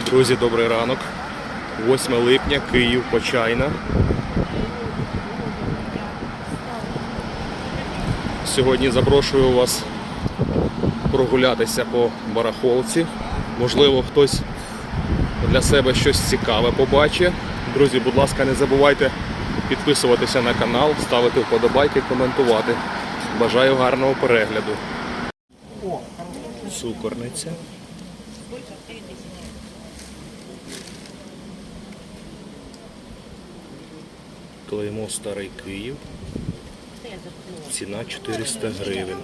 Друзі, добрий ранок. 8 липня, Київ, Почайна. Сьогодні запрошую вас прогулятися по барахолці. Можливо, хтось для себе щось цікаве побачить. Друзі, будь ласка, не забувайте підписуватися на канал, ставити вподобайки, коментувати. Бажаю гарного перегляду. Цукорниця. Клеймо Старий Київ. Ціна 400 гривень.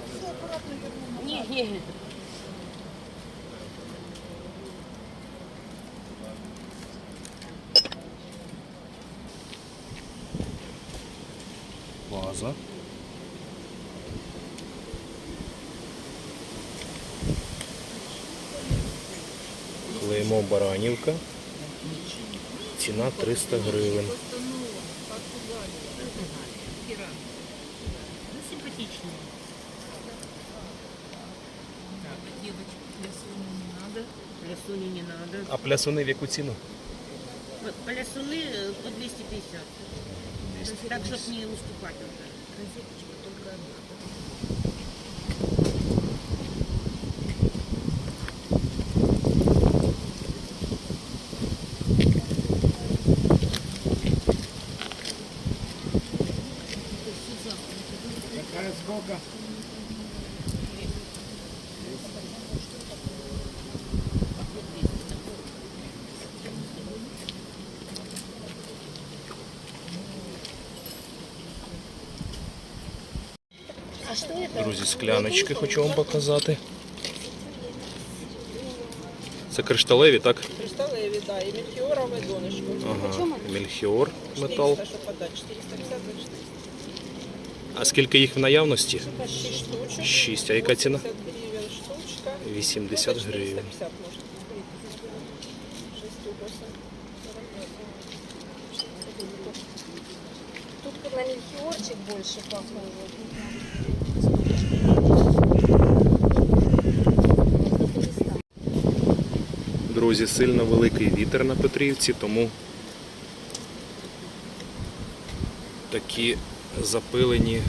Ваза. Клеймо Баранівка. Ціна 300 гривень. Ну, симпатичні. Так, девочки, плясуни не надо. Плясуни не надо. А плясуни в яку ціну? Вот Плясуны э, по 250. Так, чтобы не уступать уже. Розеточка только одна. А Друзі, скляночки хочу вам показати. Це кришталеві, так? Кришталеві, да, і мельхіорове донышко. Ага. Мельхіор метал. 450 А скільки їх в наявності? Така 6 штучок. 6. А яка ціна? 50 гривень штучка. 80 Ну, гривень. 450 може. Шестюк. Тут на мельхиорчик больше похоже. Друзі, сильно великий вітер на Петрівці, тому такі запилені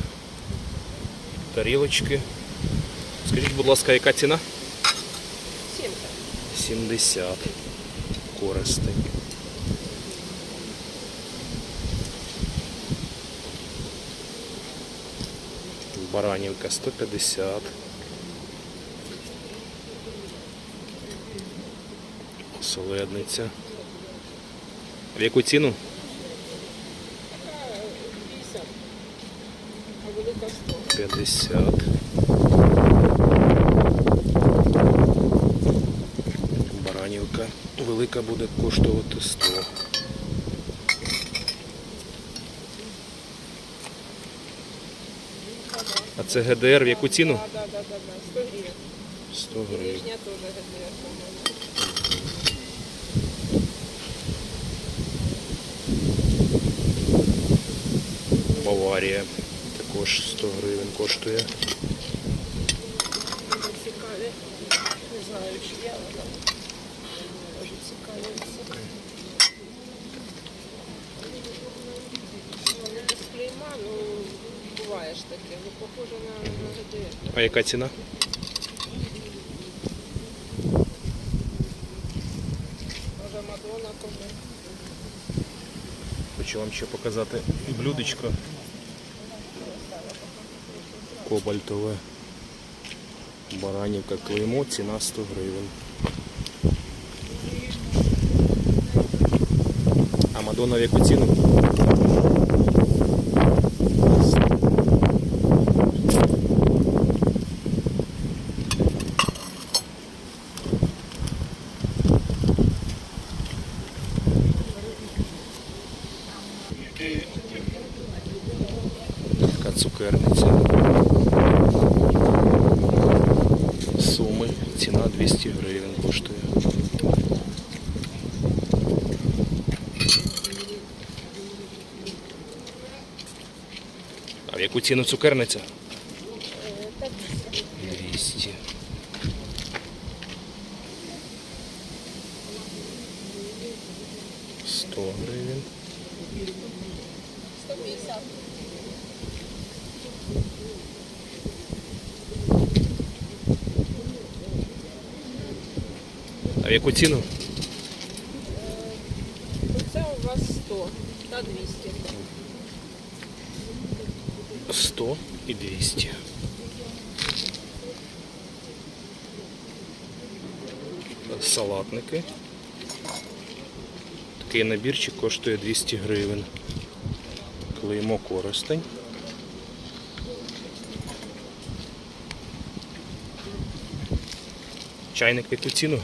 тарілочки. Скажіть, будь ласка, яка ціна? 70. 70 користень. Баранівка 150. Соледниця. В яку ціну? Така 50. А велика 100. 50. Баранівка велика буде коштувати 100. А це ГДР в яку ціну? Да. 100 гривень. 100 гривень. Нижня теж ГДР, Баварія також 100 гривень коштує. Не знаю, чи я, але цікаві. Вони без клейма, ну, буває ж таке. Похоже на, на А яка ціна? Може Мадонна кому. Хочу вам ще показати блюдечко. Кобальтове. Баранівка клеймо, ціна 100 гривень. А Мадонна в яку ціну? Ціна 200 гривень коштує. А в яку ціну цукерниця? 200. 100 гривень. 150. А в яку ціну? Оце у вас 100 на 200. 100 і 200. Салатники. Такий набірчик коштує 200 гривень. Клеймо користень. Чайник яку ціну?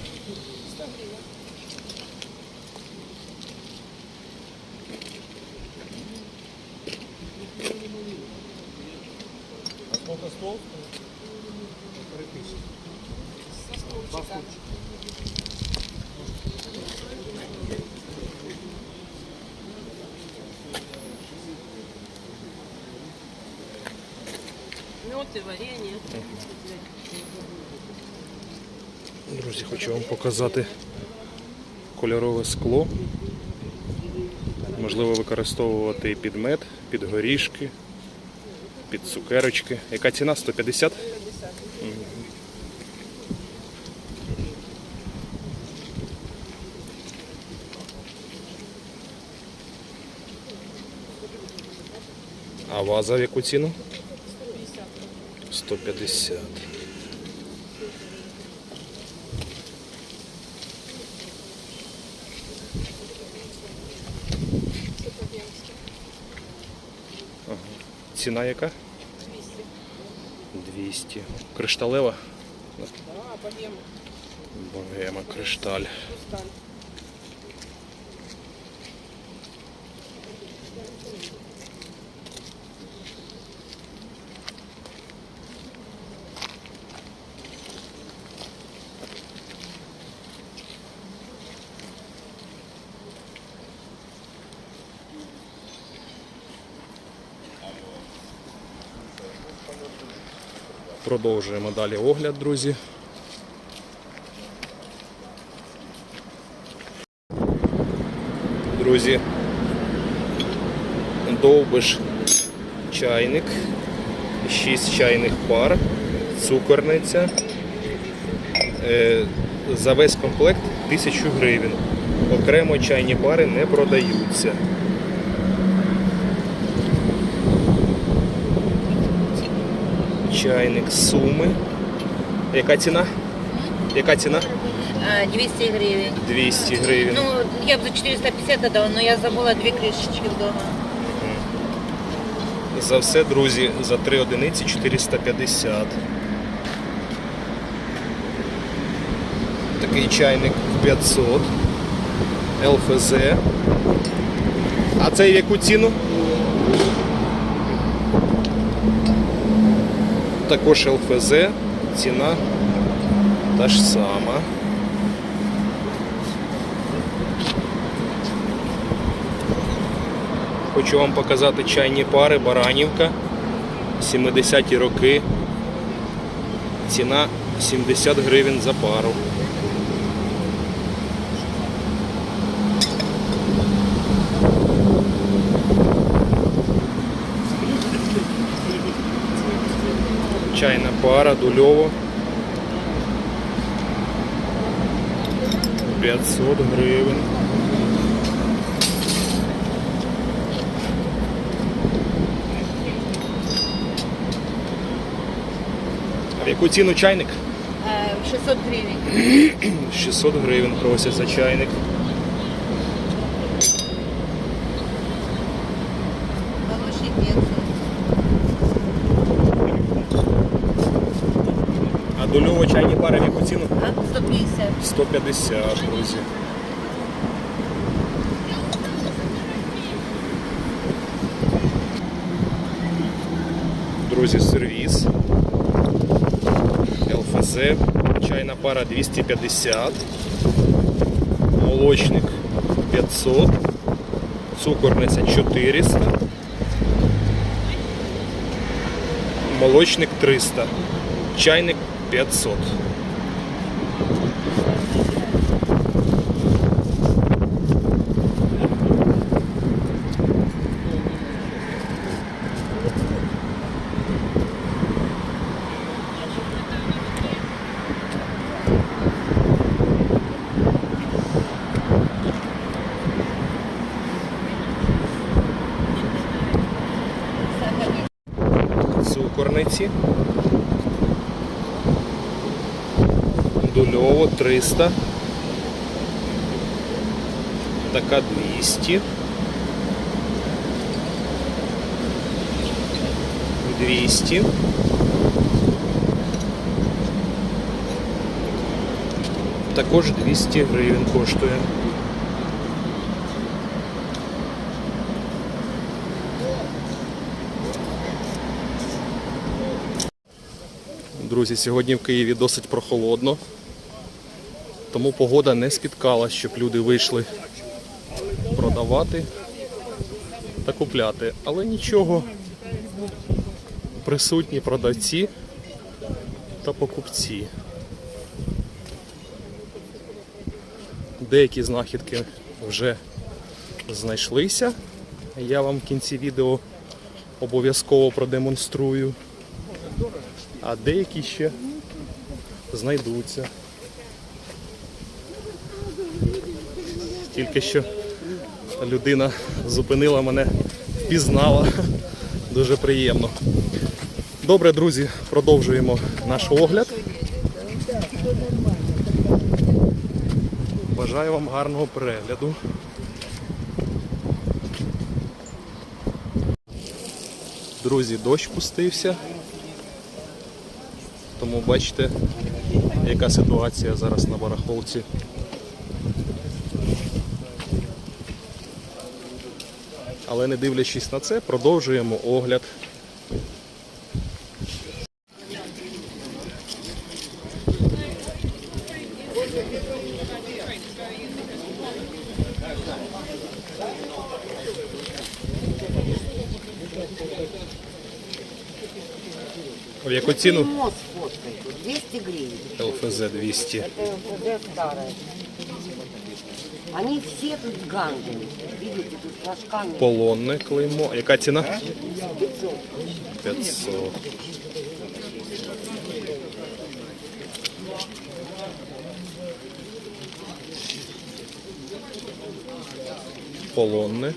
Мед варенье. Друзі, хочу вам показати кольорове скло. Можливо використовувати і під мед, під горішки, під цукерочки. Яка ціна? 150? 50. А ваза в яку ціну? 150. 150. Це по-венськи. Ціна яка? 200. 200. Кришталева? Да, богема. Богема, кришталь. Хрусталь. Продовжуємо далі огляд, друзі. Друзі, довбиш чайник, 6 чайних пар, цукорниця. Е, За весь комплект 1000 гривень. Окремо чайні пари не продаються. Чайник суми. Яка ціна? Яка ціна? А, 200 гривен. 200 гривень. Ну, я бы за 450 отдала, но я забыла две крышечки дома. За все, друзі, за 3 одиниці 450. Такий чайник 500. ЛФЗ. А цей в яку ціну? Також ЛФЗ. Ціна та ж сама. Хочу вам показати чайні пари Баранівка. 70-ті роки. Ціна 70 гривень за пару. Чайна пара, дульово. 500 гривень. А в яку ціну чайник? А, 600 гривен. 600 гривень просять за чайник. 150. 150, друзі. Друзі, сервіс. ЛФЗ. Чайна пара 250. Молочник 500. Цукорниця 400. Молочник 300. Чайник 500. Сирниці. Дульово 300. Така 200. 200. Також 200 гривень коштує. Друзі, сьогодні в Києві досить прохолодно, тому погода не спіткала, щоб люди вийшли продавати та купляти. Але нічого, присутні продавці та покупці. Деякі знахідки вже знайшлися. Я вам в кінці відео обов'язково продемонструю. А деякі ще знайдуться. Тільки що людина зупинила мене, впізнала. Дуже приємно. Добре, друзі, продовжуємо наш огляд. Бажаю вам гарного перегляду. Друзі, дощ пустився. Бачите, яка ситуація зараз на барахолці. Але не дивлячись на це, продовжуємо огляд. В яку ціну? Мост 200 гривен. ЛФЗ 200. Это ЛКД старая. Они все тут гангами. Видите, тут флажками. Полонне клеймо. Яка ціна? 500. Полонне.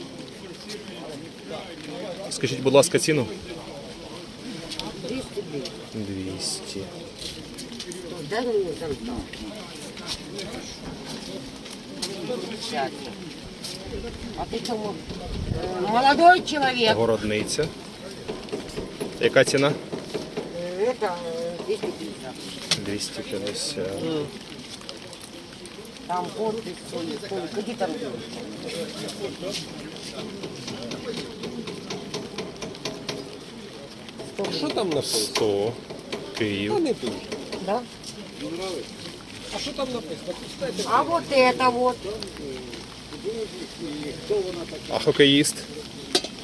Скажіть, будь ласка, ціну? 200 гривен. 200. Дай мне замка. Сейчас. А ты что, молодой человек? Городниця. Яка ціна? Э, Это э, 250. 250. Там подпись, все есть. Ой, Иди там. Що там написано? 100. Київ. Не дуже. Да? А що там написано? Пустайте. А вот это вот. А хокеїст?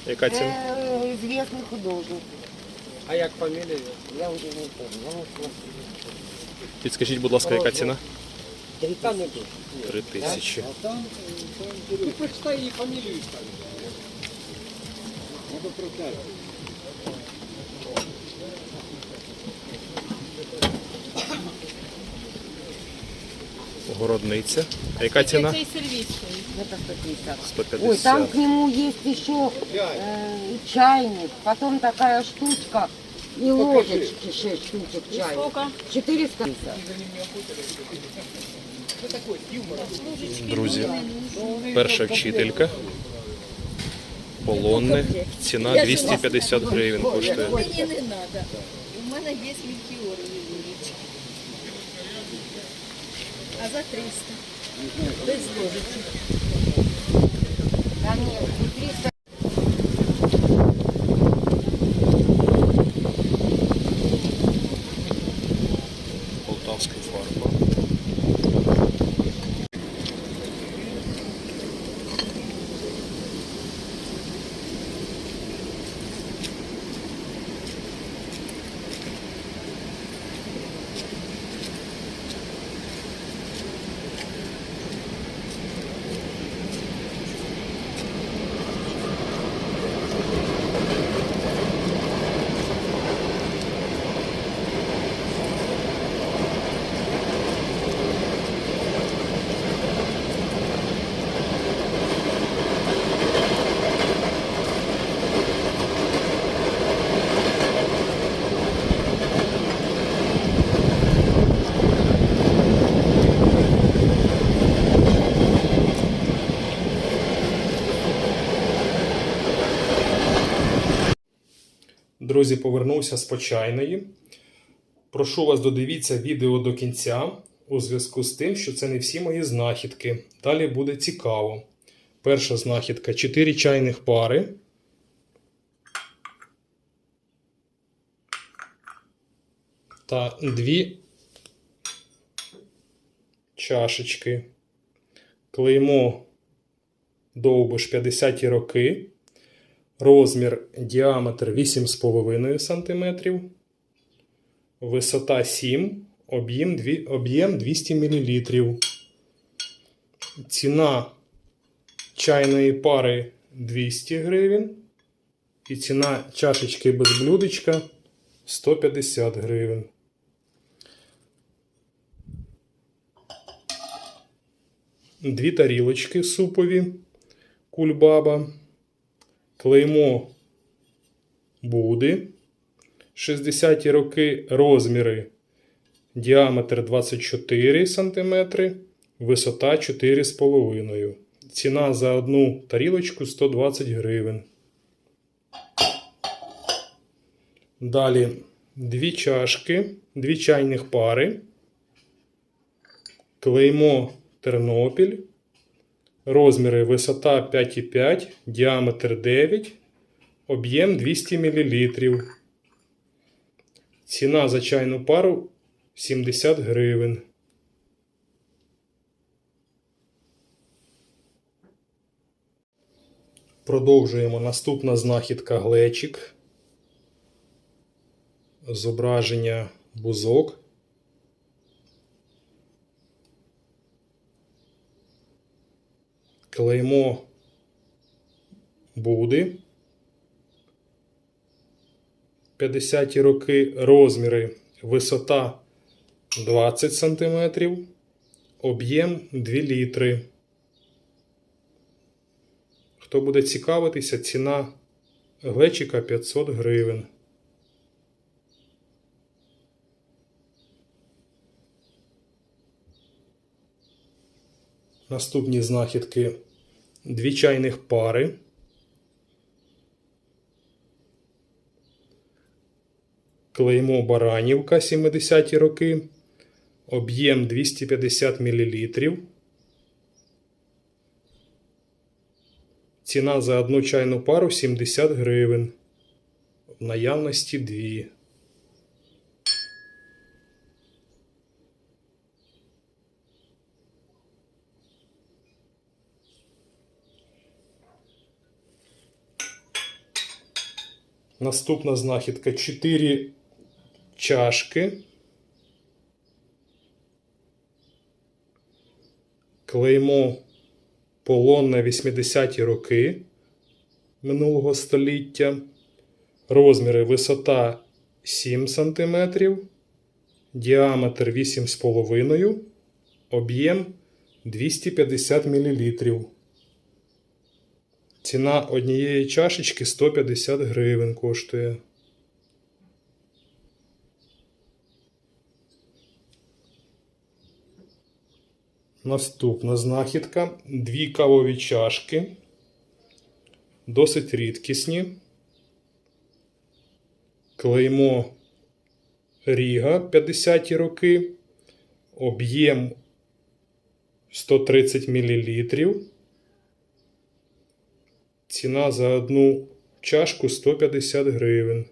Яка ціна? Э, известный художник. А як фамілія? Я уже не помню. Я не помню. Підскажіть, будь ласка, яка ціна? Та не дуже. 3 тисячі. Ну, прочитай її фамілію і стань. Треба прочитати. Городниця. А яка ціна? Это 150. 150. Ой, там к нему есть еще э, и чайник, потом такая штучка и ложечки 6 штучек чая. Сколько? 450. Друзі, перша вчителька. Полонне. Ціна 250 гривень коштує. Мені не треба. У мене є мільхіор А за 300. Без ложечки. Друзі, повернувся з почайної. Прошу вас додивіться відео до кінця у зв'язку з тим, що це не всі мої знахідки. Далі буде цікаво. Перша знахідка 4 чайних пари. Та дві чашечки. Клеймо довбиш 50-ті роки. Розмір діаметр 8,5 см. Висота 7, об'єм дві- об'єм 200 мл. Ціна чайної пари 200 гривень. І ціна чашечки без блюдечка 150 гривень. Дві тарілочки супові кульбаба. Клеймо Буди. 60-ті роки розміри. Діаметр 24 см, висота 4,5 Ціна за одну тарілочку 120 гривень. Далі дві чашки, дві чайних пари. Клеймо Тернопіль. Розміри висота 5,5, діаметр 9, об'єм 200 мл. Ціна за чайну пару 70 гривень. Продовжуємо. Наступна знахідка глечик. Зображення бузок. Клеймо Буди. 50-ті роки розміри. Висота 20 см. Об'єм 2 літри. Хто буде цікавитися, ціна глечика 500 гривень. Наступні знахідки дві чайних пари. Клеймо Баранівка 70-ті роки. Об'єм 250 мл. Ціна за одну чайну пару 70 гривень. В наявності дві. Наступна знахідка 4 чашки. Клеймо полонне 80-ті роки минулого століття. Розміри висота 7 см, діаметр 8,5 об'єм 250 мл. Ціна однієї чашечки 150 гривень коштує. Наступна знахідка. Дві кавові чашки. Досить рідкісні. Клеймо Ріга 50-ті роки. Об'єм 130 мл. Ціна за одну чашку 150 гривень.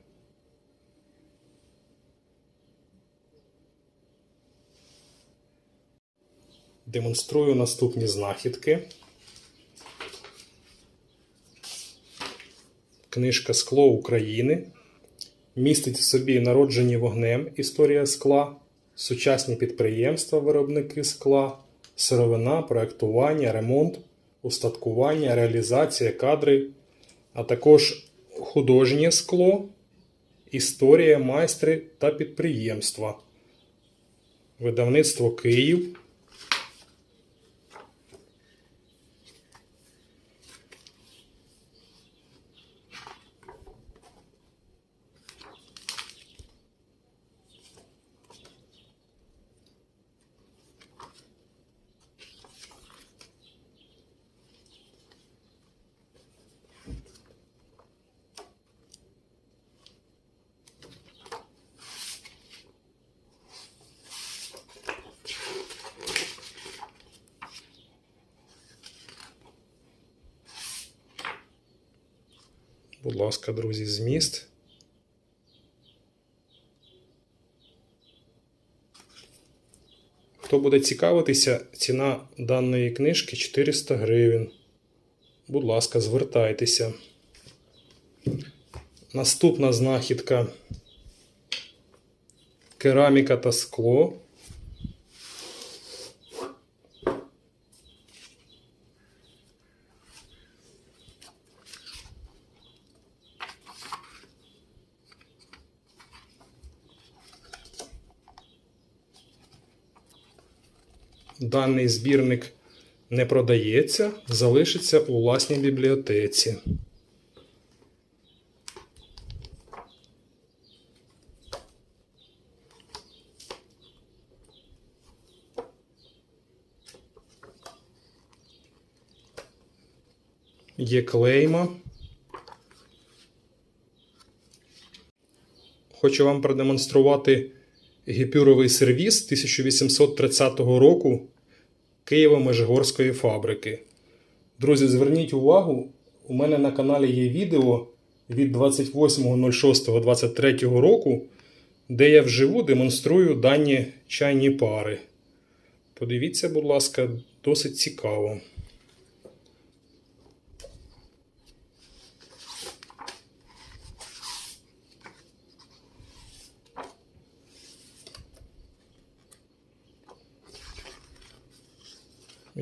Демонструю наступні знахідки. Книжка Скло України. Містить в собі народжені вогнем історія скла, сучасні підприємства, виробники скла, сировина, проектування, ремонт, устаткування, реалізація, кадри, а також художнє скло, історія, майстри та підприємства. Видавництво Київ. Будь ласка, друзі, зміст. Хто буде цікавитися, ціна даної книжки 400 гривень. Будь ласка, звертайтеся. Наступна знахідка. Кераміка та скло. Даний збірник не продається, залишиться у власній бібліотеці. Є клейма. Хочу вам продемонструвати гіпюровий сервіс 1830 року Києво-Межигорської фабрики. Друзі, зверніть увагу, у мене на каналі є відео від 28.06.23 року, де я вживу демонструю дані чайні пари. Подивіться, будь ласка, досить цікаво.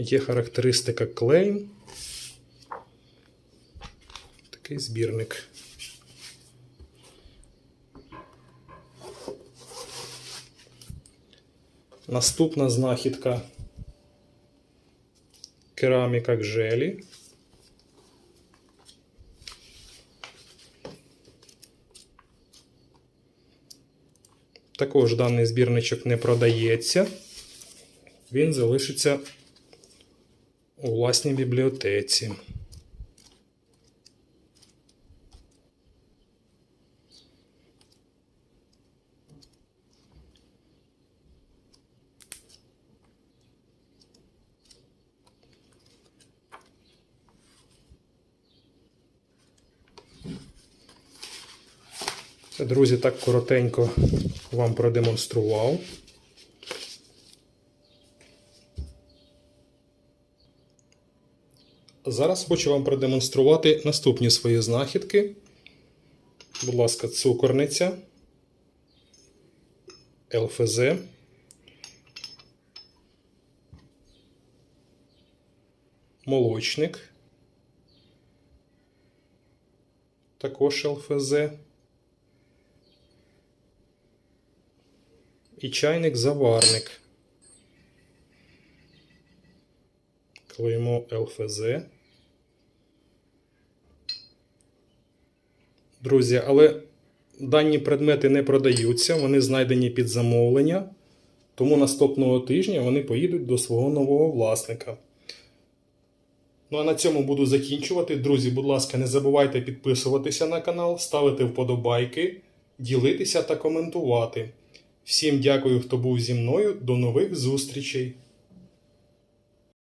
Є характеристика клейм. Такий збірник. Наступна знахідка кераміка гжелі. Також даний збірничок не продається. Він залишиться у власній бібліотеці. Друзі, так коротенько вам продемонстрував. Зараз хочу вам продемонструвати наступні свої знахідки. Будь ласка, цукорниця, ЛФЗ. Молочник. Також ЛФЗ. І чайник-заварник. Клеймо ЛФЗ. Друзі, але дані предмети не продаються, вони знайдені під замовлення, тому наступного тижня вони поїдуть до свого нового власника. Ну а на цьому буду закінчувати. Друзі, будь ласка, не забувайте підписуватися на канал, ставити вподобайки, ділитися та коментувати. Всім дякую, хто був зі мною. До нових зустрічей!